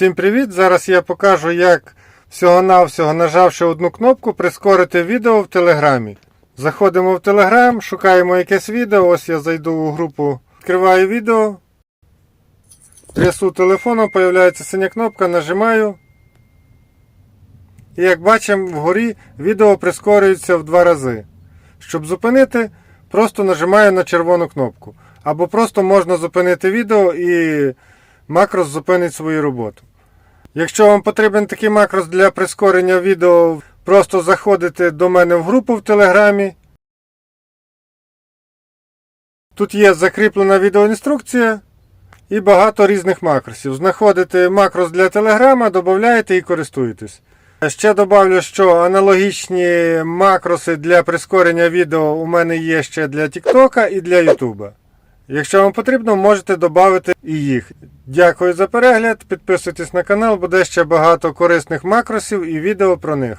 Всім привіт! Зараз я покажу, як всього-навсього нажавши одну кнопку, прискорити відео в Телеграмі. Заходимо в Телеграм, шукаємо якесь відео. Ось я зайду у групу, відкриваю відео. Трясу телефоном, появляється синя кнопка, нажимаю. І як бачимо, вгорі відео прискорюється в два рази. Щоб зупинити, просто нажимаю на червону кнопку. Або просто можна зупинити відео і макрос зупинить свою роботу. Якщо вам потрібен такий макрос для прискорення відео, просто заходите до мене в групу в Телеграмі. Тут є закріплена відеоінструкція і багато різних макросів. Знаходите макрос для Телеграма, додаєте і користуєтесь. Ще добавлю, що аналогічні макроси для прискорення відео у мене є ще для TikTok і для YouTube. Якщо вам потрібно, можете додати і їх. Дякую за перегляд, підписуйтесь на канал, буде ще багато корисних макросів і відео про них.